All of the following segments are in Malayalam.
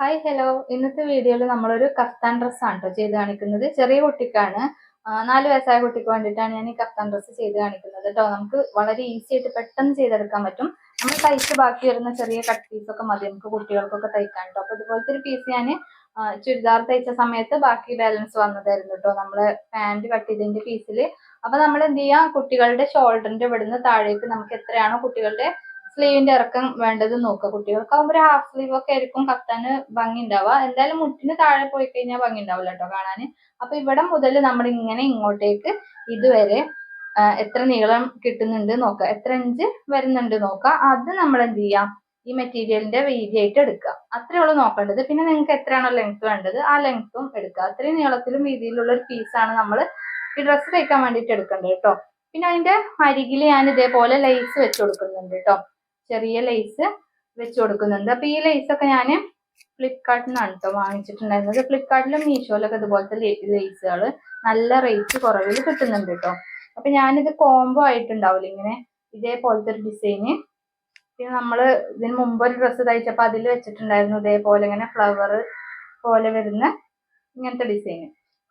ഹായ് ഹലോ ഇന്നത്തെ വീഡിയോയിൽ നമ്മളൊരു കഫ്താൻ ഡ്രസ്സാണ് കേട്ടോ ചെയ്ത് കാണിക്കുന്നത്. ചെറിയ കുട്ടിക്കാണ്. നാല് വയസ്സായ കുട്ടിക്ക് വേണ്ടിയിട്ടാണ് ഞാൻ ഈ കഫ്താൻ ഡ്രസ്സ് ചെയ്ത് കാണിക്കുന്നത് കേട്ടോ നമുക്ക് വളരെ ഈസി ആയിട്ട് പെട്ടെന്ന് ചെയ്തെടുക്കാൻ പറ്റും. നമ്മൾ തയ്ച്ച് ബാക്കി വരുന്ന ചെറിയ കട്ട് പീസൊക്കെ മതി. നമുക്ക് കുട്ടികൾക്കൊക്കെ തയ്ക്കാൻ കേട്ടോ അപ്പൊ ഇതുപോലത്തെ ഒരു പീസ് ഞാൻ ചുരിദാർ തയ്ച്ച സമയത്ത് ബാക്കി ബാലൻസ് വന്നതായിരുന്നു കേട്ടോ നമ്മൾ പാന്റ് കട്ട് ചെയ്തതിന്റെ പീസിൽ അപ്പൊ നമ്മൾ എന്ത് ചെയ്യാം കുട്ടികളുടെ ഷോൾഡറിന്റെ ഇവിടുന്ന് താഴേക്ക് നമുക്ക് എത്രയാണോ കുട്ടികളുടെ സ്ലീവിന്റെ ഇറക്കം വേണ്ടത് നോക്കുക കുട്ടികൾക്കാവുമ്പോൾ ഒരു ഹാഫ് സ്ലീവ് ഒക്കെ ആയിരിക്കും കത്താന് ഭംഗി ഉണ്ടാവുക എന്തായാലും മുട്ടിന് താഴെ പോയി കഴിഞ്ഞാൽ ഭംഗി ഉണ്ടാവില്ല കേട്ടോ കാണാന്. അപ്പൊ ഇവിടെ മുതൽ നമ്മൾ ഇങ്ങനെ ഇങ്ങോട്ടേക്ക് ഇതുവരെ എത്ര നീളം കിട്ടുന്നുണ്ട് നോക്കുക. എത്ര ഇഞ്ച് വരുന്നുണ്ട് നോക്കുക. അത് നമ്മൾ എന്ത് ചെയ്യാം? ഈ മെറ്റീരിയലിന്റെ വീതിയായിട്ട് എടുക്കുക. അത്രേ ഉള്ളൂ നോക്കേണ്ടത്. പിന്നെ നിങ്ങൾക്ക് എത്രയാണോ ലെങ്ത് വേണ്ടത് ആ ലെങ്ത്തും എടുക്കുക. അത്രയും നീളത്തിലും വീതിയിലുള്ള ഒരു പീസാണ് നമ്മൾ ഈ ഡ്രസ്സ് തയ്ക്കാൻ വേണ്ടിയിട്ട് എടുക്കേണ്ടത് കേട്ടോ പിന്നെ അതിന്റെ അരികിൽ ഞാൻ ഇതേപോലെ ലൈസ് വെച്ച് കൊടുക്കുന്നുണ്ട് കേട്ടോ ചെറിയ ലേസ് വെച്ച് കൊടുക്കുന്നുണ്ട്. അപ്പൊ ഈ ഒക്കെ ഞാൻ ഫ്ലിപ്കാർട്ടിൽ നിന്നാണ് കേട്ടോ വാങ്ങിച്ചിട്ടുണ്ടായിരുന്നത്. ഫ്ലിപ്കാർട്ടിലും മീഷോയിലൊക്കെ ഇതുപോലത്തെ ലേസുകൾ നല്ല റേറ്റ് കുറവിൽ കിട്ടുന്നുണ്ട് കേട്ടോ അപ്പൊ ഞാനിത് കോംബോ ആയിട്ടുണ്ടാവില്ല ഇങ്ങനെ ഇതേപോലത്തെ ഒരു ഡിസൈന് പിന്നെ നമ്മൾ ഇതിന് മുമ്പ് ഒരു ഡ്രസ്സ് തയ്ച്ചപ്പോൾ അതിൽ വെച്ചിട്ടുണ്ടായിരുന്നു ഇതേപോലെ ഇങ്ങനെ ഫ്ലവർ പോലെ വരുന്ന ഇങ്ങനത്തെ ഡിസൈൻ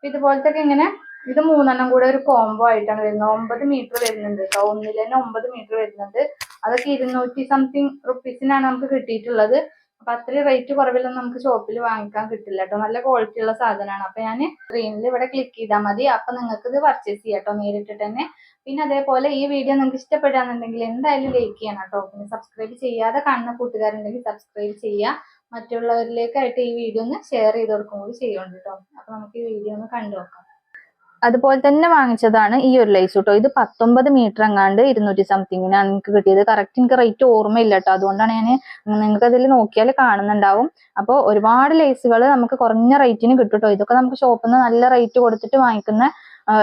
ഇതുപോലത്തെ ഇങ്ങനെ ഇത് മൂന്നെണ്ണം കൂടെ ഒരു കോംബോ ആയിട്ടാണ് വരുന്നത്. ഒമ്പത് മീറ്റർ വരുന്നുണ്ട് കേട്ടോ ഒന്നിൽ തന്നെ ഒമ്പത് മീറ്റർ വരുന്നുണ്ട്. അതൊക്കെ ഇരുന്നൂറ്റി സംതിങ് റുപ്പീസിനാണ് നമുക്ക് കിട്ടിയിട്ടുള്ളത്. അപ്പൊ അത്രയും റേറ്റ് കുറവിലൊന്നും നമുക്ക് ഷോപ്പിൽ വാങ്ങിക്കാൻ കിട്ടില്ല കേട്ടോ നല്ല ക്വാളിറ്റി ഉള്ള സാധനമാണ് അപ്പൊ ഞാൻ സ്ക്രീനിൽ ഇവിടെ ക്ലിക്ക് ചെയ്താൽ മതി. അപ്പൊ നിങ്ങൾക്ക് ഇത് പർച്ചേസ് ചെയ്യാം കേട്ടോ നേരിട്ട് തന്നെ. പിന്നെ അതേപോലെ ഈ വീഡിയോ നിങ്ങൾക്ക് ഇഷ്ടപ്പെടുകയാണെന്നുണ്ടെങ്കിൽ എന്തായാലും ലൈക്ക് ചെയ്യണം കേട്ടോ പിന്നെ സബ്സ്ക്രൈബ് ചെയ്യാതെ കാണുന്ന കൂട്ടുകാരുണ്ടെങ്കിൽ സബ്സ്ക്രൈബ് ചെയ്യുക മറ്റുള്ളവരിലേക്കായിട്ട് ഈ വീഡിയോ ഒന്ന് ഷെയർ ചെയ്ത് കൊടുക്കും കൂടി ചെയ്യുന്നുണ്ട് കേട്ടോ അപ്പൊ നമുക്ക് ഈ വീഡിയോ ഒന്ന് കണ്ടു നോക്കാം. അതുപോലെ തന്നെ വാങ്ങിച്ചതാണ് ഈ ഒരു ലൈസ് കേട്ടോ ഇത് പത്തൊമ്പത് മീറ്റർ എങ്ങാണ്ട് ഇരുന്നൂറ്റി സംതിങ്ങിനാണ് എനിക്ക് കിട്ടിയത്. കറക്റ്റ് എനിക്ക് റേറ്റ് ഓർമ്മയില്ല കേട്ടോ. അതുകൊണ്ടാണ് ഞാൻ നിങ്ങൾക്ക് അതിൽ നോക്കിയാൽ കാണുന്നുണ്ടാവും. അപ്പോൾ ഒരുപാട് ലൈസുകൾ നമുക്ക് കുറഞ്ഞ റേറ്റിന് കിട്ടും ഇതൊക്കെ നമുക്ക് ഷോപ്പിൽ നിന്ന് നല്ല റേറ്റ് കൊടുത്തിട്ട് വാങ്ങിക്കുന്ന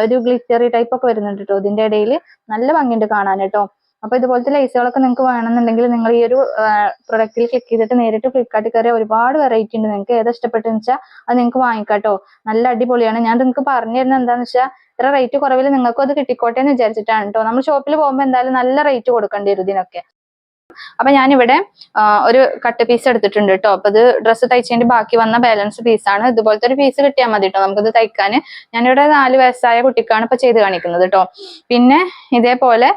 ഒരു ഗ്ലിറ്ററി ടൈപ്പ് ഒക്കെ വരുന്നുണ്ട് കേട്ടോ. ഇതിന്റെ ഇടയിൽ നല്ല ഭംഗിയുണ്ട് കാണാൻ കേട്ടോ. അപ്പൊ ഇതുപോലത്തെ ലേസുകളൊക്കെ നിങ്ങൾക്ക് വേണമെന്നുണ്ടെങ്കിൽ നിങ്ങൾ ഈ ഒരു പ്രൊഡക്റ്റിൽ ക്ലിക്ക് ചെയ്തിട്ട് നേരിട്ട് ഫ്ലിപ്കാർട്ടിൽ കയറിയ ഒരുപാട് വെറൈറ്റി ഉണ്ട്. നിങ്ങൾക്ക് ഏതാ ഇഷ്ടപ്പെട്ടെന്ന് വെച്ചാൽ അത് നിങ്ങൾക്ക് വാങ്ങിക്കാട്ടോ നല്ല അടിപൊളിയാണ്. ഞാൻ നിങ്ങൾക്ക് പറഞ്ഞു തരുന്നത് എന്താന്ന് വെച്ചാൽ ഇത്ര റേറ്റ് കുറവിൽ നിങ്ങൾക്കും അത് കിട്ടിക്കോട്ടെ എന്ന് വിചാരിച്ചിട്ടാണ് കേട്ടോ നമ്മൾ ഷോപ്പിൽ പോകുമ്പോൾ എന്തായാലും നല്ല റേറ്റ് കൊടുക്കേണ്ടി വരും ഇതിനൊക്കെ. അപ്പൊ ഞാനിവിടെ ഒരു കട്ട് പീസ് എടുത്തിട്ടുണ്ട് കേട്ടോ അപ്പൊ ഇത് ഡ്രസ്സ് തയ്ച്ചതിന്റെ ബാക്കി വന്ന ബാലൻസ് പീസാണ് ഇതുപോലത്തെ ഒരു പീസ് കിട്ടിയാൽ മതി കേട്ടോ നമുക്കിത് തയ്ക്കാൻ ഞാനിവിടെ നാല് വയസ്സായ കുട്ടിക്കാണ് ഇപ്പൊ ചെയ്ത് കാണിക്കുന്നത് കേട്ടോ പിന്നെ ഇതേപോലെ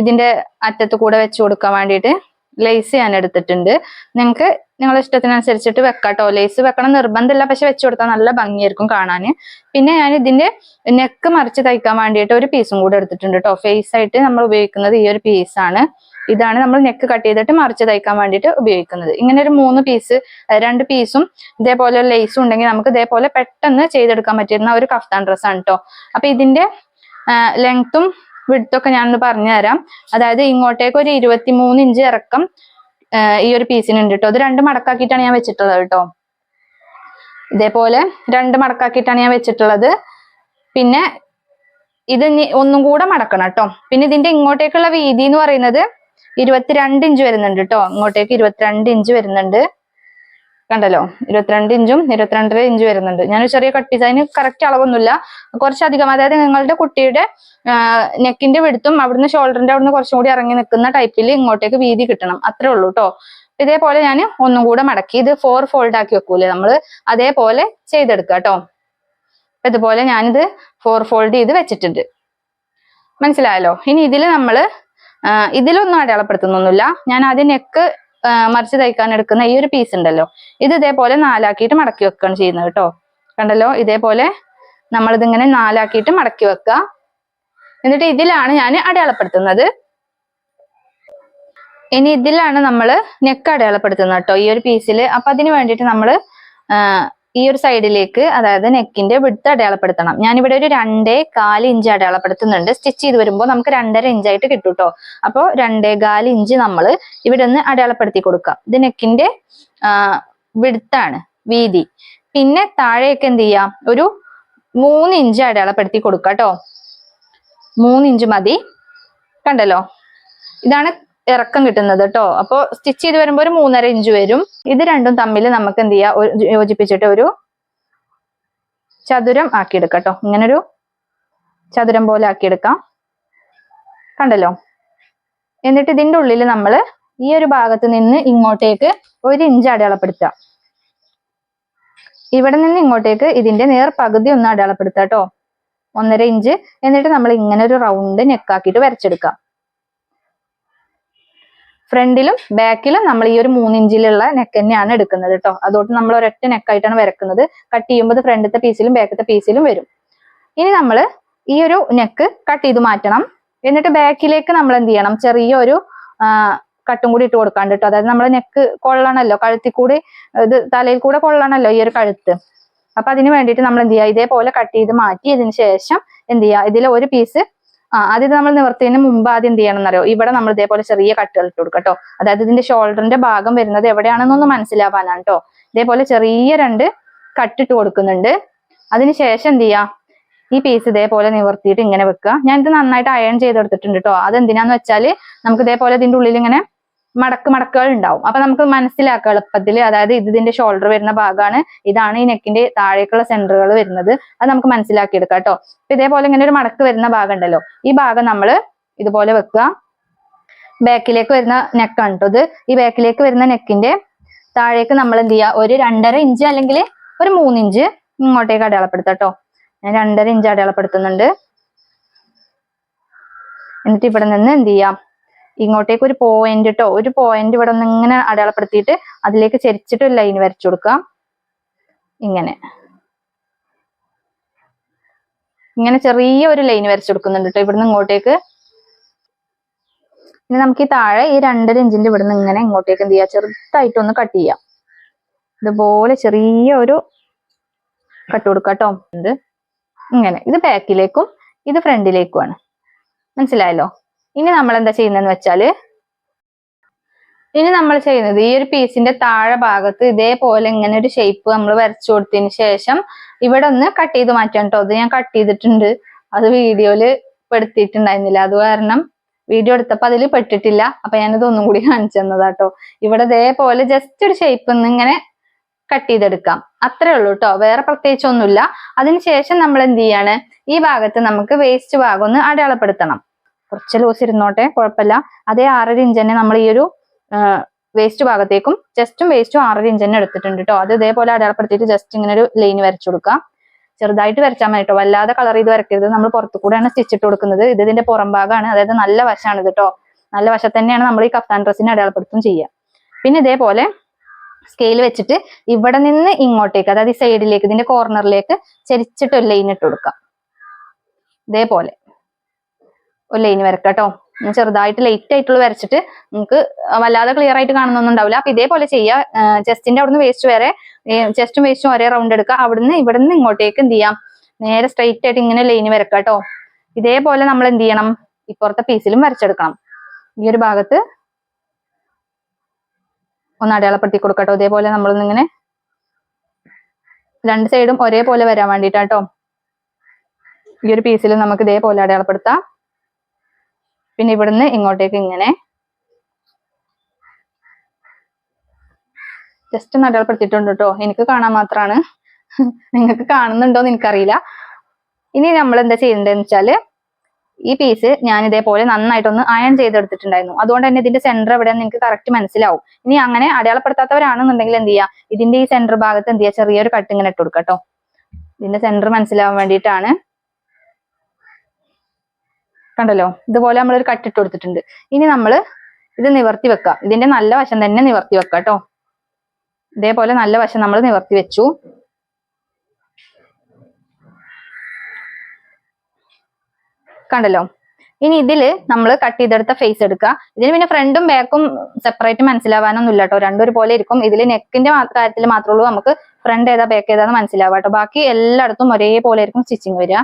ഇതിന്റെ അറ്റത്ത് കൂടെ വെച്ച് കൊടുക്കാൻ വേണ്ടിയിട്ട് ലേസ് ഞാൻ എടുത്തിട്ടുണ്ട്. നിങ്ങൾക്ക് നിങ്ങളുടെ ഇഷ്ടത്തിനനുസരിച്ചിട്ട് വെക്കാട്ടോ. ലേസ് വെക്കണം നിർബന്ധമില്ല പക്ഷെ വെച്ച് കൊടുത്താൽ നല്ല ഭംഗിയായിരിക്കും കാണാൻ. പിന്നെ ഞാൻ ഇതിന്റെ നെക്ക് മറിച്ച് തയ്ക്കാൻ വേണ്ടിയിട്ട് ഒരു പീസും കൂടെ എടുത്തിട്ടുണ്ട് കേട്ടോ ഫേസ് ആയിട്ട് നമ്മൾ ഉപയോഗിക്കുന്നത് ഈ ഒരു പീസാണ് ഇതാണ് നമ്മൾ നെക്ക് കട്ട് ചെയ്തിട്ട് മറിച്ച് തയ്ക്കാൻ വേണ്ടിയിട്ട് ഉപയോഗിക്കുന്നത്. ഇങ്ങനെ ഒരു മൂന്ന് പീസ് രണ്ട് പീസും ഇതേപോലെ ഒരു ലേസും ഉണ്ടെങ്കിൽ നമുക്ക് ഇതേപോലെ പെട്ടെന്ന് ചെയ്തെടുക്കാൻ പറ്റുന്ന ഒരു കഫ്താൻ ഡ്രസ്സാണ് കേട്ടോ അപ്പൊ ഇതിന്റെ ലെങ്ത്തും വിടുത്തൊക്കെ ഞാനൊന്ന് പറഞ്ഞു തരാം അതായത് ഇങ്ങോട്ടേക്ക് ഒരു ഇരുപത്തി മൂന്ന് ഇഞ്ച് ഇറക്കം ഈ ഒരു പീസിനുണ്ട് കേട്ടോ അത് രണ്ട് മടക്കാക്കിയിട്ടാണ് ഞാൻ വെച്ചിട്ടുള്ളത് കേട്ടോ ഇതേപോലെ രണ്ട് മടക്കാക്കിയിട്ടാണ് ഞാൻ വെച്ചിട്ടുള്ളത്. പിന്നെ ഇത് ഒന്നും കൂടെ മടക്കണം കേട്ടോ പിന്നെ ഇതിന്റെ ഇങ്ങോട്ടേക്കുള്ള വീതി എന്ന് പറയുന്നത് ഇരുപത്തിരണ്ട് ഇഞ്ച് വരുന്നുണ്ട് കേട്ടോ ഇങ്ങോട്ടേക്ക് ഇരുപത്തിരണ്ട് ഇഞ്ച് വരുന്നുണ്ട്. കണ്ടല്ലോ? ഇരുപത്തിരണ്ട് ഇഞ്ചും ഇരുപത്തിരണ്ടര ഇഞ്ച് വരുന്നുണ്ട്. ഞാൻ ചെറിയ കട്ട് ഡിസൈന് കറക്റ്റ് അളവൊന്നുമില്ല. കുറച്ചധികം അതായത് നിങ്ങളുടെ കുട്ടിയുടെ നെക്കിന്റെ വിടുത്തും അവിടുന്ന് ഷോൾഡറിന്റെ അവിടുന്ന് കുറച്ചും കൂടി ഇറങ്ങി നിൽക്കുന്ന ടൈപ്പിൽ ഇങ്ങോട്ടേക്ക് വീതി കിട്ടണം. അത്രേ ഉള്ളൂ കേട്ടോ ഇതേപോലെ ഞാൻ ഒന്നും കൂടെ മടക്കി ഇത് ഫോർ ഫോൾഡ് ആക്കി വെക്കൂലേ നമ്മൾ അതേപോലെ ചെയ്തെടുക്കുക കേട്ടോ ഇതുപോലെ ഞാനിത് ഫോർ ഫോൾഡ് ചെയ്ത് വെച്ചിട്ടുണ്ട്. മനസ്സിലായല്ലോ? ഇനി ഇതിൽ നമ്മൾ ഇതിലൊന്നും അടയാളപ്പെടുത്തുന്നൊന്നുമില്ല. ഞാൻ ആദ്യം നെക്ക് മറിച്ച് തയ്ക്കാൻ എടുക്കുന്ന ഈ ഒരു പീസ് ഉണ്ടല്ലോ. ഇത് ഇതേപോലെ നാലാക്കിയിട്ട് മടക്കി വെക്കുകയാണ് ചെയ്യുന്നത് കേട്ടോ. കണ്ടല്ലോ? ഇതേപോലെ നമ്മളിതിങ്ങനെ നാലാക്കിയിട്ട് മടക്കി വെക്കുക എന്നിട്ട് ഇതിലാണ് ഞാൻ അടയാളപ്പെടുത്തുന്നത്. ഇനി ഇതിലാണ് നമ്മൾ നെക്ക് അടയാളപ്പെടുത്തുന്നത് കേട്ടോ ഈ ഒരു പീസിൽ അപ്പൊ അതിന് വേണ്ടിയിട്ട് നമ്മൾ ഈ ഒരു സൈഡിലേക്ക് അതായത് നെക്കിന്റെ വിടുത്ത് അടയാളപ്പെടുത്തണം. ഞാനിവിടെ ഒരു രണ്ടേ കാൽ ഇഞ്ച് അടയാളപ്പെടുത്തുന്നുണ്ട്. സ്റ്റിച്ച് ചെയ്ത് വരുമ്പോൾ നമുക്ക് രണ്ടര ഇഞ്ചായിട്ട് കിട്ടും കേട്ടോ അപ്പോൾ രണ്ടേ കാൽ ഇഞ്ച് നമ്മൾ ഇവിടെ നിന്ന് അടയാളപ്പെടുത്തി കൊടുക്കാം. ഇത് നെക്കിന്റെ വിടുത്താണ് വീതി. പിന്നെ താഴേക്ക് എന്ത് ചെയ്യാം? ഒരു മൂന്ന് ഇഞ്ച് അടയാളപ്പെടുത്തി കൊടുക്കാം കേട്ടോ. മൂന്ന് ഇഞ്ച് മതി. കണ്ടല്ലോ? ഇതാണ് ഇറക്കം കിട്ടുന്നത് കേട്ടോ അപ്പോൾ സ്റ്റിച്ച് ചെയ്ത് വരുമ്പോൾ ഒരു മൂന്നര ഇഞ്ച് വരും. ഇത് രണ്ടും തമ്മിൽ നമുക്ക് എന്ത് ചെയ്യാം? യോജിപ്പിച്ചിട്ട് ഒരു ചതുരം ആക്കിയെടുക്കാം കേട്ടോ ഇങ്ങനൊരു ചതുരം പോലെ ആക്കിയെടുക്കാം. കണ്ടല്ലോ? എന്നിട്ട് ഇതിന്റെ ഉള്ളിൽ നമ്മൾ ഈ ഒരു ഭാഗത്ത് നിന്ന് ഇങ്ങോട്ടേക്ക് ഒരു ഇഞ്ച് അടയാളപ്പെടുത്താം ഇവിടെ നിന്ന് ഇങ്ങോട്ടേക്ക് ഇതിന്റെ നേർ പകുതി ഒന്ന് അടയാളപ്പെടുത്താം കേട്ടോ ഒന്നര ഇഞ്ച് എന്നിട്ട് നമ്മൾ ഇങ്ങനെ ഒരു റൗണ്ട് നെക്കാക്കിയിട്ട് വരച്ചെടുക്കാം. ഫ്രണ്ടിലും ബാക്കിലും നമ്മൾ ഈ ഒരു മൂന്നിഞ്ചിലുള്ള നെക്ക് തന്നെയാണ് എടുക്കുന്നത് കേട്ടോ അതുകൊണ്ട് നമ്മൾ ഒരൊറ്റ നെക്കായിട്ടാണ് വരക്കുന്നത്. കട്ട് ചെയ്യുമ്പോൾ ഫ്രണ്ടത്തെ പീസിലും ബാക്കത്തെ പീസിലും വരും. ഇനി നമ്മൾ ഈ ഒരു നെക്ക് കട്ട് ചെയ്ത് മാറ്റണം. എന്നിട്ട് ബാക്കിലേക്ക് നമ്മൾ എന്ത് ചെയ്യണം? ചെറിയൊരു കട്ടും കൂടി ഇട്ട് കൊടുക്കാണ്ട് കേട്ടോ അതായത് നമ്മൾ നെക്ക് കൊള്ളണമല്ലോ കഴുത്തി കൂടി ഇത് തലയിൽ കൂടെ കൊള്ളണമല്ലോ ഈ ഒരു കഴുത്ത്. അപ്പൊ അതിന് വേണ്ടിയിട്ട് നമ്മൾ എന്ത് ചെയ്യുക? ഇതേപോലെ കട്ട് ചെയ്ത് മാറ്റി ഇതിന് ശേഷം എന്ത് ചെയ്യുക? ഇതിൽ ഒരു പീസ് ആ ആദ്യം നമ്മൾ നിവർത്തിയതിന് മുമ്പ് ആദ്യം എന്ത് ചെയ്യണം എന്നറിയോ? ഇവിടെ നമ്മൾ ഇതേപോലെ ചെറിയ കട്ടുകൾ ഇട്ട് കൊടുക്കാം കേട്ടോ അതായത് ഇതിന്റെ ഷോൾഡറിന്റെ ഭാഗം വരുന്നത് എവിടെയാണെന്നൊന്ന് മനസ്സിലാവാനാണ് കേട്ടോ ഇതേപോലെ ചെറിയ രണ്ട് കട്ടിട്ട് കൊടുക്കുന്നുണ്ട്. അതിന് ശേഷം എന്ത് ചെയ്യുക ഈ പീസ് ഇതേപോലെ നിവർത്തിയിട്ട് ഇങ്ങനെ വെക്കുക. ഞാനിത് നന്നായിട്ട് അയൺ ചെയ്തെടുത്തിട്ടുണ്ട് കേട്ടോ അതെന്തിനാന്ന് വെച്ചാൽ നമുക്ക് ഇതേപോലെ ഇതിന്റെ ഉള്ളിൽ ഇങ്ങനെ മടക്ക് മടക്കുകൾ ഉണ്ടാവും. അപ്പൊ നമുക്ക് മനസ്സിലാക്കുക എളുപ്പത്തിൽ അതായത് ഇത് ഇതിന്റെ ഷോൾഡർ വരുന്ന ഭാഗമാണ് ഇതാണ് ഈ നെക്കിന്റെ താഴേക്കുള്ള സെന്ററുകൾ വരുന്നത്. അത് നമുക്ക് മനസ്സിലാക്കി എടുക്കാം കേട്ടോ ഇതേപോലെ ഇങ്ങനെ ഒരു മടക്ക് വരുന്ന ഭാഗം ഉണ്ടല്ലോ. ഈ ഭാഗം നമ്മൾ ഇതുപോലെ വെക്കുക. ബാക്കിലേക്ക് വരുന്ന നെക്കാണ് കേട്ടോ ഇത്. ഈ ബാക്കിലേക്ക് വരുന്ന നെക്കിന്റെ താഴേക്ക് നമ്മൾ എന്ത് ചെയ്യുക? ഒരു രണ്ടര ഇഞ്ച് അല്ലെങ്കിൽ ഒരു മൂന്ന് ഇഞ്ച് ഇങ്ങോട്ടേക്ക് അടയാളപ്പെടുത്താം കേട്ടോ ഞാൻ രണ്ടര ഇഞ്ച് അടയാളപ്പെടുത്തുന്നുണ്ട്. എന്നിട്ട് ഇവിടെ നിന്ന് എന്ത് ചെയ്യാം? ഇങ്ങോട്ടേക്ക് ഒരു പോയിന്റ് കേട്ടോ ഒരു പോയിന്റ് ഇവിടെ ഒന്ന് ഇങ്ങനെ അടയാളപ്പെടുത്തിയിട്ട് അതിലേക്ക് ചെരിച്ചിട്ട് ഒരു ലൈൻ വരച്ചു കൊടുക്കാം. ഇങ്ങനെ. ഇങ്ങനെ ചെറിയ ഒരു ലൈൻ വരച്ചു കൊടുക്കുന്നുണ്ട് കേട്ടോ ഇവിടുന്ന് ഇങ്ങോട്ടേക്ക്. ഇനി നമുക്ക് ഈ താഴെ ഈ രണ്ടര ഇഞ്ചിന്റെ ഇവിടുന്ന് ഇങ്ങനെ ഇങ്ങോട്ടേക്ക് എന്ത് ചെയ്യാം? ചെറുതായിട്ടൊന്ന് കട്ട് ചെയ്യാം. ഇതുപോലെ ചെറിയ ഒരു കട്ട് കൊടുക്കുക കേട്ടോ ഇങ്ങനെ. ഇത് ബാക്കിലേക്കും ഇത് ഫ്രണ്ടിലേക്കുമാണ് മനസ്സിലായല്ലോ? ഇനി നമ്മൾ എന്താ ചെയ്യുന്നതെന്ന് വെച്ചാൽ ഇനി നമ്മൾ ചെയ്യുന്നത് ഈ ഒരു പീസിന്റെ താഴെ ഭാഗത്ത് ഇതേപോലെ ഇങ്ങനെ ഒരു ഷേപ്പ് നമ്മൾ വരച്ചു കൊടുത്തതിന് ശേഷം ഇവിടെ ഒന്ന് കട്ട് ചെയ്ത് മാറ്റാം കേട്ടോ അത് ഞാൻ കട്ട് ചെയ്തിട്ടുണ്ട്. അത് വീഡിയോയിൽ പെടുത്തിയിട്ടുണ്ടായിരുന്നില്ല. അത് കാരണം വീഡിയോ എടുത്തപ്പോൾ അതിൽ പെട്ടിട്ടില്ല. അപ്പൊ ഞാനത് ഒന്നും കൂടി കാണിച്ചു തന്നതാട്ടോ ഇവിടെ ഇതേപോലെ ജസ്റ്റ് ഒരു ഷേപ്പ് ഇങ്ങനെ കട്ട് ചെയ്തെടുക്കാം. അത്രേ ഉള്ളൂ കേട്ടോ വേറെ പ്രത്യേകിച്ച് ഒന്നുമില്ല അതിനുശേഷം നമ്മൾ എന്ത് ചെയ്യാണ്? ഈ ഭാഗത്ത് നമുക്ക് വേസ്റ്റ് ഭാഗം ഒന്ന് അടയാളപ്പെടുത്തണം. കുറച്ച് ലൂസ് ഇരുന്നോട്ടെ കുഴപ്പമില്ല. അതേ ആറര ഇഞ്ച് തന്നെ നമ്മൾ ഈ ഒരു വേസ്റ്റ് ഭാഗത്തേക്കും ജസ്റ്റും വേസ്റ്റും ആറര ഇഞ്ച് തന്നെ എടുത്തിട്ടുണ്ട് കേട്ടോ അത് ഇതേപോലെ അടയാളപ്പെടുത്തിയിട്ട് ജസ്റ്റ് ഇങ്ങനെ ഒരു ലൈൻ വരച്ചു കൊടുക്കാം ചെറുതായിട്ട് വരച്ചാൽ മതി കേട്ടോ വല്ലാതെ കളർ ചെയ്ത് വരക്കരുത്. നമ്മൾ പുറത്തു കൂടെയാണ് സ്റ്റിച്ച് ഇട്ട് കൊടുക്കുന്നത്. ഇത് ഇതിന്റെ പുറം ഭാഗമാണ്. അതായത് നല്ല വശമാണ് കേട്ടോ നല്ല വശത്ത് തന്നെയാണ് നമ്മൾ ഈ കഫ്താൻ ഡ്രസ്സിനെ അടയാളപ്പെടുത്തും ചെയ്യുക. പിന്നെ ഇതേപോലെ സ്കെയിൽ വെച്ചിട്ട് ഇവിടെ നിന്ന് ഇങ്ങോട്ടേക്ക് അതായത് ഈ സൈഡിലേക്ക് ഇതിന്റെ കോർണറിലേക്ക് ചെരിച്ചിട്ട് ഒരു ലൈൻ ഇട്ട് കൊടുക്കാം ഇതേപോലെ. ഒരു ലൈൻ വരക്കാം കേട്ടോ ചെറുതായിട്ട് ലൈറ്റ് ആയിട്ടുള്ള വരച്ചിട്ട് നമുക്ക് വല്ലാതെ ക്ലിയർ ആയിട്ട് കാണുന്നൊന്നും ഉണ്ടാവില്ല. അപ്പൊ ഇതേപോലെ ചെയ്യുക ചെസ്റ്റിന്റെ അവിടുന്ന് വേസ്റ്റ് വരെ ചെസ്റ്റും വേസ്റ്റും ഒരേ റൗണ്ട് എടുക്കുക. അവിടുന്ന് ഇവിടുന്ന് ഇങ്ങോട്ടേക്ക് എന്ത് ചെയ്യാം? നേരെ സ്ട്രെയിറ്റ് ആയിട്ട് ഇങ്ങനെ ലൈൻ വരക്കാം കേട്ടോ ഇതേപോലെ നമ്മൾ എന്ത് ചെയ്യണം? ഇപ്പുറത്തെ പീസിലും വരച്ചെടുക്കണം. ഈ ഒരു ഭാഗത്ത് ഒന്ന് അടയാളപ്പെടുത്തി കൊടുക്കട്ടോ. ഇതേപോലെ നമ്മളൊന്നിങ്ങനെ രണ്ട് സൈഡും ഒരേപോലെ വരാൻ വേണ്ടിട്ടാട്ടോ ഈ ഒരു പീസിൽ നമുക്ക് ഇതേപോലെ അടയാളപ്പെടുത്താം. പിന്നെ ഇവിടുന്ന് ഇങ്ങോട്ടേക്ക് ഇങ്ങനെ. ജസ്റ്റ് ഒന്ന് അടയാളപ്പെടുത്തിയിട്ടുണ്ട് കേട്ടോ എനിക്ക് കാണാൻ മാത്രമാണ് നിങ്ങൾക്ക് കാണുന്നുണ്ടോ കാണുന്നുണ്ടോന്ന് എനിക്കറിയില്ല. ഇനി നമ്മൾ എന്താ ചെയ്യേണ്ടതെന്ന് വെച്ചാൽ ഈ പീസ് ഞാൻ ഇതേപോലെ നന്നായിട്ടൊന്ന് അയൺ ചെയ്തെടുത്തിട്ടുണ്ടായിരുന്നു. അതുകൊണ്ട് തന്നെ ഇതിന്റെ സെന്റർ എവിടെയാന്ന് നിങ്ങൾക്ക് കറക്റ്റ് മനസ്സിലാവും. ഇനി അങ്ങനെ അടയാളപ്പെടുത്താത്തവരാണെന്നുണ്ടെങ്കിൽ എന്ത് ചെയ്യാം? ഇതിന്റെ ഈ സെന്റർ ഭാഗത്ത് എന്ത് ചെയ്യാം? ചെറിയൊരു കട്ട് ഇങ്ങനെ ഇട്ട് കേട്ടോ ഇതിന്റെ സെന്റർ മനസ്സിലാവാൻ വേണ്ടിയിട്ടാണ് കണ്ടല്ലോ? ഇതുപോലെ നമ്മൾ നമ്മളൊരു കട്ടിട്ട് കൊടുത്തിട്ടുണ്ട്. ഇനി നമ്മൾ ഇത് നിവർത്തി വെക്കുക ഇതിന്റെ നല്ല വശം തന്നെ നിവർത്തി വെക്കാം കേട്ടോ ഇതേപോലെ നല്ല വശം നമ്മൾ നിവർത്തി വെച്ചു. കണ്ടല്ലോ? ഇനി ഇതിൽ നമ്മൾ കട്ട് ചെയ്തെടുത്ത ഫേസ് എടുക്കുക ഇതിന് പിന്നെ ഫ്രണ്ടും ബാക്കും സെപ്പറേറ്റ് മനസ്സിലാവാനൊന്നും ഇല്ല കേട്ടോ രണ്ടും ഒരുപോലെ ഇരിക്കും. ഇതിൽ നെക്കിന്റെ കാര്യത്തിൽ മാത്രമേ ഉള്ളൂ. നമുക്ക് ഫ്രണ്ട് ഏതാ ബാക്ക് ഏതാന്ന് മനസ്സിലാവാട്ടോ കേട്ടോ ബാക്കി എല്ലായിടത്തും ഒരേപോലെ ആയിരിക്കും സ്റ്റിച്ചിങ് വരിക.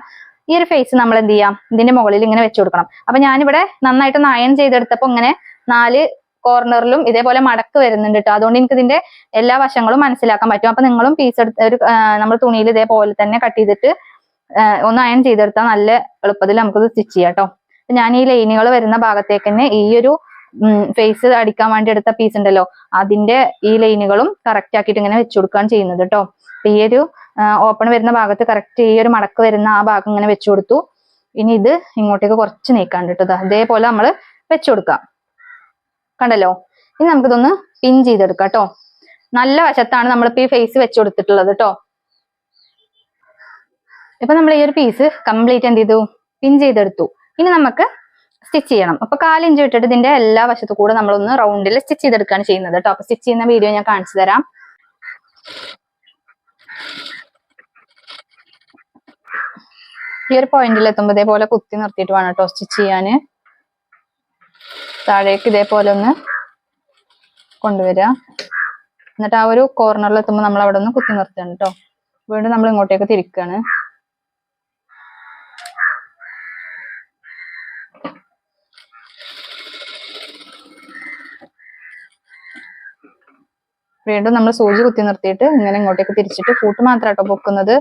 ഈ ഒരു ഫേസ് നമ്മൾ എന്ത് ചെയ്യാം? ഇതിന്റെ മുകളിൽ ഇങ്ങനെ വെച്ചു കൊടുക്കണം. അപ്പൊ ഞാനിവിടെ നന്നായിട്ട് നയൻ ചെയ്തെടുത്തപ്പോ ഇങ്ങനെ നാല് കോർണറിലും ഇതേപോലെ മടക്ക് വരുന്നുണ്ട് കേട്ടോ അതുകൊണ്ട് എനിക്ക് ഇതിന്റെ എല്ലാ വശങ്ങളും മനസ്സിലാക്കാൻ പറ്റും. അപ്പൊ നിങ്ങളും പീസ് എടുത്ത് ഒരു നമ്മൾ തുണിയിൽ ഇതേപോലെ തന്നെ കട്ട് ചെയ്തിട്ട് ഒന്ന് അയൺ ചെയ്തെടുത്താൽ നല്ല എളുപ്പത്തിൽ നമുക്കത് സ്റ്റിച്ച് ചെയ്യാം കേട്ടോ ഞാൻ ഈ ലൈനുകൾ വരുന്ന ഭാഗത്തേക്ക് തന്നെ ഈ ഒരു ഫേസ് അടിക്കാൻ വേണ്ടി എടുത്ത പീസ് ഉണ്ടല്ലോ അതിന്റെ ഈ ലൈനുകളും കറക്റ്റ് ആക്കിയിട്ട് ഇങ്ങനെ വെച്ചു കൊടുക്കുകയാണ് ചെയ്യുന്നത് കേട്ടോ ഈ ഒരു ഓപ്പൺ വരുന്ന ഭാഗത്ത് കറക്റ്റ് ഈ ഒരു മടക്ക് വരുന്ന ആ ഭാഗം ഇങ്ങനെ വെച്ചു കൊടുത്തു. ഇനി ഇത് ഇങ്ങോട്ടേക്ക് കുറച്ച് നീക്കാണ്ട് കേട്ടോ അതേപോലെ നമ്മൾ വെച്ചു കൊടുക്കാം. കണ്ടല്ലോ? ഇനി നമുക്കിതൊന്ന് പിൻ ചെയ്തെടുക്കാം കേട്ടോ നല്ല വശത്താണ് നമ്മളിപ്പോ ഈ ഫേസ് വെച്ചു കൊടുത്തിട്ടുള്ളത് കേട്ടോ ഇപ്പൊ നമ്മൾ ഈ ഒരു പീസ് കംപ്ലീറ്റ് എന്ത് ചെയ്തു? പിൻ ചെയ്തെടുത്തു. ഇനി നമുക്ക് സ്റ്റിച്ച് ചെയ്യണം. അപ്പൊ കാലിഞ്ച് വിട്ടിട്ട് ഇതിന്റെ എല്ലാ വശത്തു കൂടെ നമ്മളൊന്ന് റൗണ്ടിൽ സ്റ്റിച്ച് ചെയ്തെടുക്കാണ് ചെയ്യുന്നത് കേട്ടോ അപ്പൊ സ്റ്റിച്ച് ചെയ്യുന്ന വീഡിയോ ഞാൻ കാണിച്ചു തരാം. ഈ ഒരു പോയിന്റിൽ എത്തുമ്പോൾ ഇതേപോലെ കുത്തി നിർത്തിയിട്ട് വേണം കേട്ടോ സ്റ്റിച്ച് ചെയ്യാന്. താഴേക്ക് ഇതേപോലെ ഒന്ന് കൊണ്ടുവരിക. എന്നിട്ട് ആ ഒരു കോർണറിൽ എത്തുമ്പോൾ നമ്മൾ അവിടെ ഒന്ന് കുത്തി നിർത്തുകയാണ് കേട്ടോ വീണ്ടും നമ്മൾ ഇങ്ങോട്ടേക്ക് തിരിക്കുകയാണ്. വീണ്ടും നമ്മൾ സൂചി കുത്തി നിർത്തിയിട്ട് ഇങ്ങനെ ഇങ്ങോട്ടേക്ക് തിരിച്ചിട്ട് കൂട്ട് മാത്രം കേട്ടോ പൊക്കുന്നത്.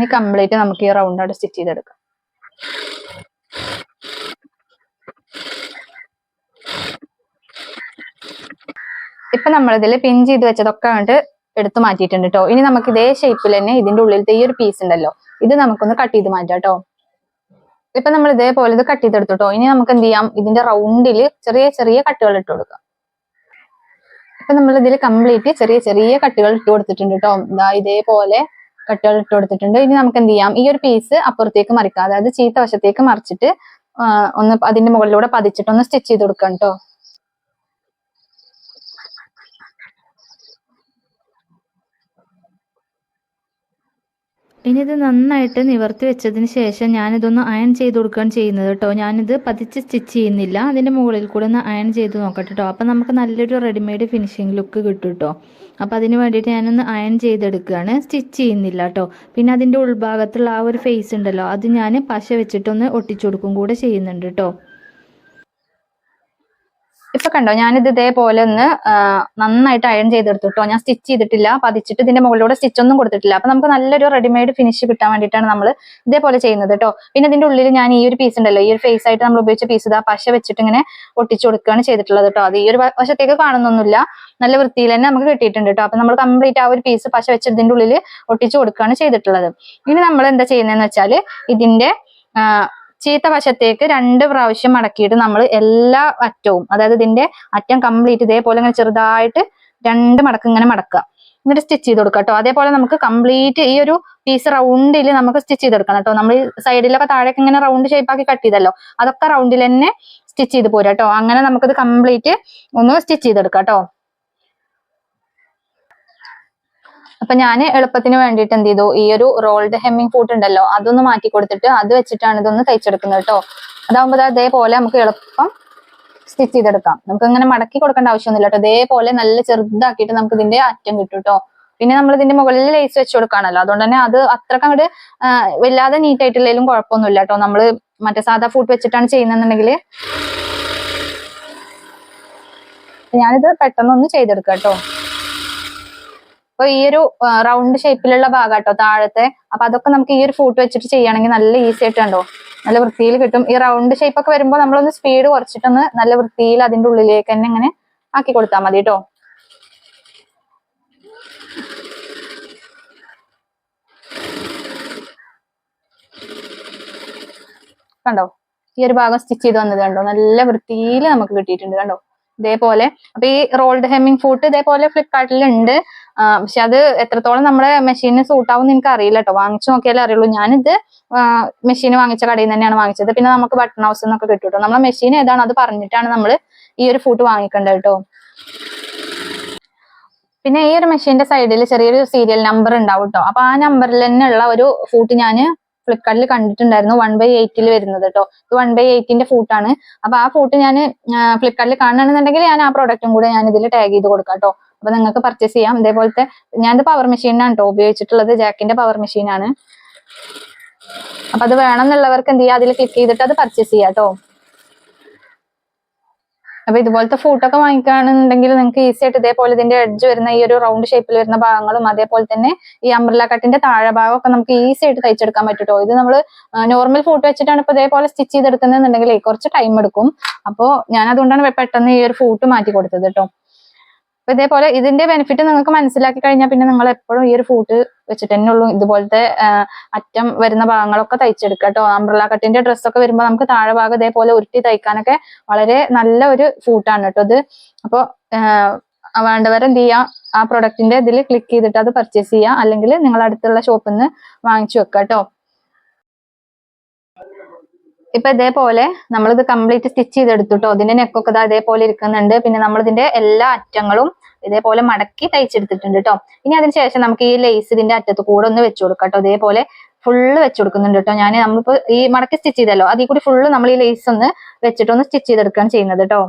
ഇനി കംപ്ലീറ്റ് നമുക്ക് ഈ റൗണ്ട് ആയിട്ട് സ്റ്റിച്ച് ചെയ്തെടുക്കാം. ഇപ്പൊ നമ്മളിതിൽ പിൻ ചെയ്ത് വെച്ചതൊക്കെ കണ്ട് എടുത്തു മാറ്റിയിട്ടുണ്ട് കേട്ടോ ഇനി നമുക്ക് ഇതേ ഷേപ്പിൽ തന്നെ ഇതിന്റെ ഉള്ളിലത്തെ ഈ ഒരു പീസ് ഉണ്ടല്ലോ ഇത് നമുക്കൊന്ന് കട്ട് ചെയ്ത് മാറ്റാം കേട്ടോ ഇപ്പൊ നമ്മൾ ഇതേപോലെ ഇത് കട്ട് ചെയ്തെടുത്തു കേട്ടോ ഇനി നമുക്ക് എന്ത് ചെയ്യാം? ഇതിന്റെ റൗണ്ടിൽ ചെറിയ ചെറിയ കട്ടുകൾ ഇട്ട് കൊടുക്കാം. ഇപ്പൊ നമ്മൾ ഇതിൽ കംപ്ലീറ്റ് ചെറിയ ചെറിയ കട്ടുകൾ ഇട്ട് കൊടുത്തിട്ടുണ്ട് കേട്ടോ ഇതാ ഇതേപോലെ കട്ടുകൾ ഇട്ട് കൊടുത്തിട്ടുണ്ട്. ഇനി നമുക്ക് എന്ത് ചെയ്യാം? ഈ ഒരു പീസ് അപ്പുറത്തേക്ക് മറിക്കാം. അതായത് ചീത്ത വശത്തേക്ക് മറിച്ചിട്ട് ഒന്ന് അതിന്റെ മുകളിലൂടെ പതിച്ചിട്ട് ഒന്ന് സ്റ്റിച്ച് ചെയ്ത് കൊടുക്കാം കേട്ടോ ഇനി ഇത് നന്നായിട്ട് നിവർത്തി വെച്ചതിന് ശേഷം ഞാനിതൊന്ന് അയൺ ചെയ്ത് കൊടുക്കുകയാണ് ചെയ്യുന്നത് കേട്ടോ. ഞാനിത് പതിച്ച് സ്റ്റിച്ച് ചെയ്യുന്നില്ല. അതിന്റെ മുകളിൽ കൂടെ ഒന്ന് അയൺ ചെയ്ത് നോക്കട്ടെ കേട്ടോ. അപ്പം നമുക്ക് നല്ലൊരു റെഡിമെയ്ഡ് ഫിനിഷിംഗ് ലുക്ക് കിട്ടും കേട്ടോ. അപ്പോൾ അതിന് വേണ്ടിയിട്ട് ഞാനൊന്ന് അയൺ ചെയ്തെടുക്കുകയാണ്. സ്റ്റിച്ച് ചെയ്യുന്നില്ല കേട്ടോ. പിന്നെ അതിന്റെ ഉൾഭാഗത്തുള്ള ആ ഒരു ഫേസ് ഉണ്ടല്ലോ അത് ഞാൻ പശ വെച്ചിട്ടൊന്ന് ഒട്ടിച്ചു കൊടുക്കും കൂടെ ചെയ്യുന്നുണ്ട് കേട്ടോ. ഇപ്പൊ കണ്ടോ ഞാനിത് ഇതേപോലെ ഒന്ന് നന്നായിട്ട് അയൺ ചെയ്തെടുത്തു കേട്ടോ ഞാൻ സ്റ്റിച്ച് ചെയ്തിട്ടില്ല പതിച്ചിട്ട് ഇതിന്റെ മുകളിലൂടെ സ്റ്റിച്ച് ഒന്നും കൊടുത്തിട്ടില്ല. അപ്പൊ നമുക്ക് നല്ലൊരു റെഡിമെയ്ഡ് ഫിനിഷ് കിട്ടാൻ വേണ്ടിയിട്ടാണ് നമ്മൾ ഇതേപോലെ ചെയ്യുന്നത് കേട്ടോ പിന്നെ ഇതിന്റെ ഉള്ളിൽ ഞാൻ ഈ ഒരു പീസ് ഉണ്ടല്ലോ ഈ ഒരു ഫേസ് ആയിട്ട് നമ്മൾ ഉപയോഗിച്ച പീസ് ഇതാ പശ വെച്ചിട്ട് ഇങ്ങനെ ഒട്ടിച്ചു കൊടുക്കുകയാണ് ചെയ്തിട്ടുള്ളത് കേട്ടോ അത് ഈ ഒരു വശത്തേക്ക് കാണുന്നൊന്നുമില്ല. നല്ല വൃത്തിയിൽ തന്നെ നമുക്ക് കിട്ടിയിട്ടുണ്ട് കേട്ടോ അപ്പൊ നമ്മൾ കംപ്ലീറ്റ് ആ ഒരു പീസ് പശ വെച്ച് ഇതിന്റെ ഉള്ളിൽ ഒട്ടിച്ചു കൊടുക്കുകയാണ് ചെയ്തിട്ടുള്ളത്. ഇനി നമ്മൾ എന്താ ചെയ്യുന്നതെന്ന് വെച്ചാൽ ഇതിന്റെ ചീത്ത വശത്തേക്ക് രണ്ട് പ്രാവശ്യം മടക്കിയിട്ട് നമ്മൾ എല്ലാ അറ്റവും അതായത് ഇതിന്റെ അറ്റം കംപ്ലീറ്റ് ഇതേപോലെ ഇങ്ങനെ ചെറുതായിട്ട് രണ്ട് മടക്ക് ഇങ്ങനെ മടക്കുക. എന്നിട്ട് സ്റ്റിച്ച് ചെയ്ത് കൊടുക്കുക കേട്ടോ. അതേപോലെ നമുക്ക് കംപ്ലീറ്റ് ഈ ഒരു പീസ് റൗണ്ടിൽ നമുക്ക് സ്റ്റിച്ച് ചെയ്തെടുക്കണം കേട്ടോ. നമ്മൾ സൈഡിലൊക്കെ താഴേക്ക് ഇങ്ങനെ റൗണ്ട് ഷേപ്പാക്കി കട്ട് ചെയ്തല്ലോ. അതൊക്കെ റൗണ്ടിൽ തന്നെ സ്റ്റിച്ച് ചെയ്ത് പോരാ കേട്ടോ. അങ്ങനെ നമുക്കിത് കംപ്ലീറ്റ് ഒന്ന് സ്റ്റിച്ച് ചെയ്തെടുക്കാം കേട്ടോ. അപ്പൊ ഞാൻ എളുപ്പത്തിന് വേണ്ടിയിട്ട് എന്ത് ചെയ്തു? ഈ ഒരു റോൾഡ് ഹെമ്മിങ് ഫൂട്ട് ഉണ്ടല്ലോ അതൊന്ന് മാറ്റി കൊടുത്തിട്ട് അത് വെച്ചിട്ടാണ് ഇതൊന്ന് തയ്ച്ചെടുക്കുന്നത് കേട്ടോ അതാകുമ്പോൾ അതേപോലെ നമുക്ക് എളുപ്പം സ്റ്റിച്ച് ചെയ്തെടുക്കാം. നമുക്ക് ഇങ്ങനെ മടക്കി കൊടുക്കേണ്ട ആവശ്യമൊന്നുമില്ല കേട്ടോ ഇതേപോലെ നല്ല ചെറുതാക്കിയിട്ട് നമുക്ക് ഇതിന്റെ അറ്റം കിട്ടും കേട്ടോ പിന്നെ നമ്മൾ ഇതിന്റെ മുകളിൽ ലേസ് വെച്ച് കൊടുക്കുകയാണല്ലോ. അതുകൊണ്ട് തന്നെ അത് അത്രയ്ക്ക് അങ്ങോട്ട് വല്ലാതെ നീറ്റ് ആയിട്ടില്ലെങ്കിലും കുഴപ്പമൊന്നുമില്ല കേട്ടോ നമ്മൾ മറ്റേ സാധാ ഫുഡ് വെച്ചിട്ടാണ് ചെയ്യുന്നുണ്ടെങ്കിൽ ഞാനിത് പെട്ടെന്നൊന്ന് ചെയ്തെടുക്കാം കേട്ടോ അപ്പൊ ഈ ഒരു റൗണ്ട് ഷേപ്പിലുള്ള ഭാഗം കേട്ടോ താഴത്തെ. അപ്പൊ അതൊക്കെ നമുക്ക് ഈ ഒരു ഫൂട്ട് വെച്ചിട്ട് ചെയ്യുകയാണെങ്കിൽ നല്ല ഈസി ആയിട്ട് കണ്ടോ? നല്ല വൃത്തിയിൽ കിട്ടും. ഈ റൗണ്ട് ഷേപ്പ് ഒക്കെ വരുമ്പോൾ നമ്മളൊന്ന് സ്പീഡ് കുറച്ചിട്ടൊന്ന് നല്ല വൃത്തിയിൽ അതിന്റെ ഉള്ളിലേക്ക് തന്നെ ഇങ്ങനെ ആക്കി കൊടുത്താൽ മതി കേട്ടോ കണ്ടോ? ഈ ഒരു ഭാഗം സ്റ്റിച്ച് ചെയ്ത് വന്നത് കണ്ടോ? നല്ല വൃത്തിയിൽ നമുക്ക് കിട്ടിയിട്ടുണ്ട് കണ്ടോ? ഇതേപോലെ. അപ്പൊ ഈ റോൾഡ് ഹെമ്മിങ് ഫൂട്ട് ഇതേപോലെ ഫ്ലിപ്കാർട്ടിൽ ഉണ്ട് പക്ഷെ അത് എത്രത്തോളം നമ്മുടെ മെഷീന് സൂട്ട് ആവും എനിക്ക് അറിയില്ല കേട്ടോ. വാങ്ങിച്ചു നോക്കിയാലേ അറിയുള്ളൂ. ഞാനിത് മെഷീൻ വാങ്ങിച്ച കടയിൽ നിന്ന് തന്നെയാണ് വാങ്ങിച്ചത്. പിന്നെ നമുക്ക് ബട്ടൺ ഹൗസ് എന്നൊക്കെ കിട്ടും നമ്മളെ മെഷീൻ ഏതാണ്? അത് പറഞ്ഞിട്ടാണ് നമ്മൾ ഈ ഒരു ഫൂട്ട് വാങ്ങിക്കേണ്ടത് കേട്ടോ. പിന്നെ ഈ ഒരു മെഷീന്റെ സൈഡിൽ ചെറിയൊരു സീരിയൽ നമ്പർ ഉണ്ടാവും കേട്ടോ. അപ്പൊ ആ നമ്പറിൽ തന്നെ ഉള്ള ഒരു ഫൂട്ട് ഞാൻ ഫ്ലിപ്കാർട്ടിൽ കണ്ടിട്ടുണ്ടായിരുന്നു വൺ ബൈ എയ്റ്റിൽ വരുന്നത് കേട്ടോ ഇത് വൺ ബൈ എയ്റ്റിന്റെ ഫൂട്ടാണ് അപ്പൊ ആ ഫൂട്ട് ഞാൻ ഫ്ലിപ്കാർട്ടിൽ കാണണമെന്നുണ്ടെങ്കിൽ ഞാൻ ആ പ്രോഡക്റ്റും കൂടെ ഞാൻ ഇതിൽ ടാഗ് ചെയ്ത് കൊടുക്കാം കേട്ടോ അപ്പൊ നിങ്ങൾക്ക് പർച്ചേസ് ചെയ്യാം. ഇതേപോലത്തെ ഞാനിത് പവർ മെഷീനാണ് കേട്ടോ ഉപയോഗിച്ചിട്ടുള്ളത്. ജാക്കിന്റെ പവർ മെഷീനാണ് അപ്പൊ അത് വേണം എന്നുള്ളവർക്ക് എന്ത് ചെയ്യാം? അതിൽ ക്ലിക്ക് ചെയ്തിട്ട് അത് പർച്ചേസ് ചെയ്യാം കേട്ടോ അപ്പൊ ഇതുപോലത്തെ ഒക്കെ വാങ്ങിക്കുകയാണെന്നുണ്ടെങ്കിൽ നിങ്ങൾക്ക് ഈസി ആയിട്ട് ഇതേപോലെ ഇതിന്റെ എഡ്ജ് വരുന്ന ഈ ഒരു റൗണ്ട് ഷേപ്പിൽ വരുന്ന ഭാഗങ്ങളും അതേപോലെ തന്നെ ഈ അംബ്രല കട്ടിന്റെ താഴെ ഒക്കെ നമുക്ക് ഈസി ആയിട്ട് തയ്ച്ചെടുക്കാൻ പറ്റുട്ടോ. ഇത് നമ്മൾ നോർമൽ ഫൂട്ട് വെച്ചിട്ടാണ് ഇപ്പൊ ഇതേപോലെ സ്റ്റിച്ച് ചെയ്തെടുക്കുന്നതെന്നുണ്ടെങ്കിൽ കുറച്ച് ടൈം എടുക്കും. അപ്പോൾ ഞാൻ അതുകൊണ്ടാണ് പെട്ടെന്ന് ഈ ഒരു ഫൂട്ട് മാറ്റി കൊടുത്തത് കേട്ടോ അപ്പൊ ഇതേപോലെ ഇതിന്റെ ബെനിഫിറ്റ് നിങ്ങൾക്ക് മനസ്സിലാക്കി കഴിഞ്ഞാൽ പിന്നെ നിങ്ങൾ എപ്പോഴും ഈ ഒരു ഫൂട്ട് വെച്ചിട്ട് തന്നെ ഉള്ളൂ. ഇതുപോലത്തെ അറ്റം വരുന്ന ഭാഗങ്ങളൊക്കെ തയ്ച്ചെടുക്കുക കേട്ടോ. അംബ്രല കട്ടിന്റെ ഡ്രസ്സൊക്കെ വരുമ്പോൾ നമുക്ക് താഴെ ഭാഗം ഇതേപോലെ ഉരുട്ടി തയ്ക്കാനൊക്കെ വളരെ നല്ല ഒരു ഫൂട്ടാണ് കേട്ടോ ഇത്. അപ്പോൾ വേണ്ടവർ എന്ത് ചെയ്യാം ആ പ്രൊഡക്റ്റിന്റെ ഇതിൽ ക്ലിക്ക് ചെയ്തിട്ട് അത് പർച്ചേസ് ചെയ്യുക അല്ലെങ്കിൽ നിങ്ങൾ അടുത്തുള്ള ഷോപ്പിൽ നിന്ന് വാങ്ങിച്ചു വെക്കാം കേട്ടോ. ഇപ്പൊ ഇതേപോലെ ഇത് കംപ്ലീറ്റ് സ്റ്റിച്ച് ചെയ്തെടുത്തുട്ടോ. ഇതിന്റെ നെക്കൊക്കെ ഇതാ ഇതേപോലെ ഇരിക്കുന്നുണ്ട്. പിന്നെ നമ്മൾ ഇതിന്റെ എല്ലാ അറ്റങ്ങളും ഇതേപോലെ മടക്കി തയ്ച്ചെടുത്തിട്ടുണ്ട് കേട്ടോ ഇനി അതിനുശേഷം നമുക്ക് ഈ ലേസ് ഇതിന്റെ അറ്റത്ത് കൂടെ ഒന്ന് വെച്ചു കൊടുക്കാം കേട്ടോ ഇതേപോലെ ഫുള്ള് വെച്ച് കൊടുക്കുന്നുണ്ട് കേട്ടോ ഞാൻ നമ്മളിപ്പോ ഈ മടക്കി സ്റ്റിച്ച് ചെയ്തല്ലോ. അതിൽ കൂടി ഫുള്ള് നമ്മൾ ഈ ലേസ് ഒന്ന് വെച്ചിട്ട് ഒന്ന് സ്റ്റിച്ച് ചെയ്തെടുക്കുകയാണ് ചെയ്യുന്നത് കേട്ടോ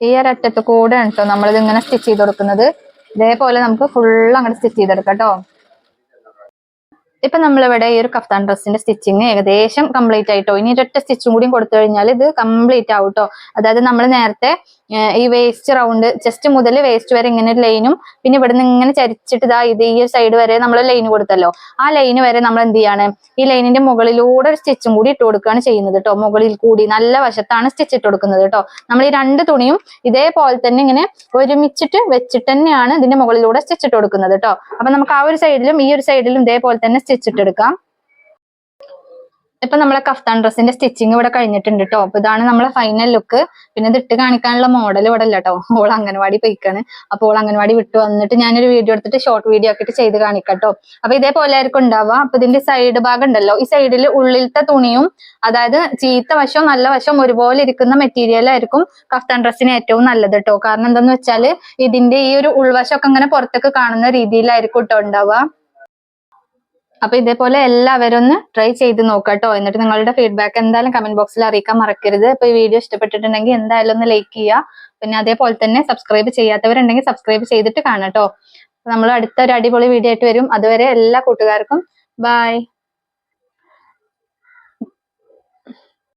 ഈ ഒരു അറ്റത്ത് കൂടെ കേട്ടോ നമ്മളിത് ഇങ്ങനെ സ്റ്റിച്ച് ചെയ്ത് കൊടുക്കുന്നത്. ഇതേപോലെ നമുക്ക് ഫുള്ള് അങ്ങോട്ട് സ്റ്റിച്ച് ചെയ്തെടുക്കാം കേട്ടോ ഇപ്പൊ നമ്മളിവിടെ ഈ ഒരു കഫ്താൻ ഡ്രസ്സിന്റെ സ്റ്റിച്ചിങ് ഏകദേശം കംപ്ലീറ്റ് ആയിട്ടോ. ഇനി ഒരൊറ്റ സ്റ്റിച്ചും കൂടി കൊടുത്തു കഴിഞ്ഞാൽ ഇത് കംപ്ലീറ്റ് ആവട്ടോ. അതായത് നമ്മൾ നേരത്തെ ഈ വേസ്റ്റ് റൗണ്ട് ചെസ്റ്റ് മുതൽ വേസ്റ്റ് വരെ ഇങ്ങനെ ഒരു ലൈനും പിന്നെ ഇവിടെ നിന്ന് ഇങ്ങനെ ചരിച്ചിട്ട് ഇതാ ഇത് ഈ ഒരു സൈഡ് വരെ നമ്മൾ ലൈൻ കൊടുത്തല്ലോ. ആ ലൈന് വരെ നമ്മൾ എന്ത് ചെയ്യാണ്? ഈ ലൈനിന്റെ മുകളിലൂടെ ഒരു സ്റ്റിച്ചും കൂടി ഇട്ട് കൊടുക്കുകയാണ് ചെയ്യുന്നത് കേട്ടോ. മുകളിൽ കൂടി നല്ല വശത്താണ് സ്റ്റിച്ച് ഇട്ട് കൊടുക്കുന്നത് കേട്ടോ. നമ്മൾ ഈ രണ്ട് തുണിയും ഇതേപോലെ തന്നെ ഇങ്ങനെ ഒരുമിച്ചിട്ട് വെച്ചിട്ട് തന്നെയാണ് ഇതിന്റെ മുകളിലൂടെ സ്റ്റിച്ച് ഇട്ട് കൊടുക്കുന്നത് കേട്ടോ. അപ്പൊ നമുക്ക് ആ ഒരു സൈഡിലും ഈ ഒരു സൈഡിലും ഇതേപോലെ തന്നെ സ്റ്റിച്ച് ഇട്ടെടുക്കാം ഇപ്പൊ നമ്മളെ കഫ്താൻ ഡ്രസ്സിന്റെ സ്റ്റിച്ചിങ് ഇവിടെ കഴിഞ്ഞിട്ടുണ്ട് കേട്ടോ അപ്പൊ ഇതാണ് നമ്മളെ ഫൈനൽ ലുക്ക് പിന്നെ ഇത് ഇട്ട് കാണിക്കാനുള്ള മോഡൽ ഇവിടെ അല്ല കേട്ടോ ഓൾ അംഗൻവാടി പോയിക്കാണ്. അപ്പോൾ ഓൾ അംഗൻവാടി വിട്ട് വന്നിട്ട് ഞാനൊരു വീഡിയോ എടുത്തിട്ട് ഷോർട്ട് വീഡിയോ ആക്കിയിട്ട് ചെയ്ത് കാണിക്കാം കേട്ടോ അപ്പൊ ഇതേപോലെ ആയിരിക്കും ഉണ്ടാവുക. അപ്പൊ ഇതിന്റെ സൈഡ് ഭാഗം ഉണ്ടല്ലോ. ഈ സൈഡിൽ ഉള്ളിലത്തെ തുണിയും അതായത് ചീത്ത വശവും നല്ല വശവും ഒരുപോലെ ഇരിക്കുന്ന മെറ്റീരിയൽ ആയിരിക്കും കഫ്താൻ ഡ്രസ്സിന് ഏറ്റവും നല്ലത് കേട്ടോ കാരണം എന്താന്ന് വെച്ചാൽ ഇതിന്റെ ഈ ഒരു ഉൾവശമൊക്കെ ഇങ്ങനെ പുറത്തേക്ക് കാണുന്ന രീതിയിലായിരിക്കും കേട്ടോ ഉണ്ടാവുക. അപ്പൊ ഇതേപോലെ എല്ലാവരും ഒന്ന് ട്രൈ ചെയ്ത് നോക്കാട്ടോ. എന്നിട്ട് നിങ്ങളുടെ ഫീഡ്ബാക്ക് എന്തായാലും കമന്റ് ബോക്സിൽ അറിയിക്കാൻ മറക്കരുത്. അപ്പൊ ഈ വീഡിയോ ഇഷ്ടപ്പെട്ടിട്ടുണ്ടെങ്കിൽ എന്തായാലും ഒന്ന് ലൈക്ക് ചെയ്യുക. പിന്നെ അതേപോലെ തന്നെ സബ്സ്ക്രൈബ് ചെയ്യാത്തവരുണ്ടെങ്കിൽ സബ്സ്ക്രൈബ് ചെയ്തിട്ട് കാണാട്ടോ. നമ്മൾ അടുത്ത ഒരു അടിപൊളി വീഡിയോ ആയിട്ട് വരും. അതുവരെ എല്ലാ കൂട്ടുകാർക്കും ബൈ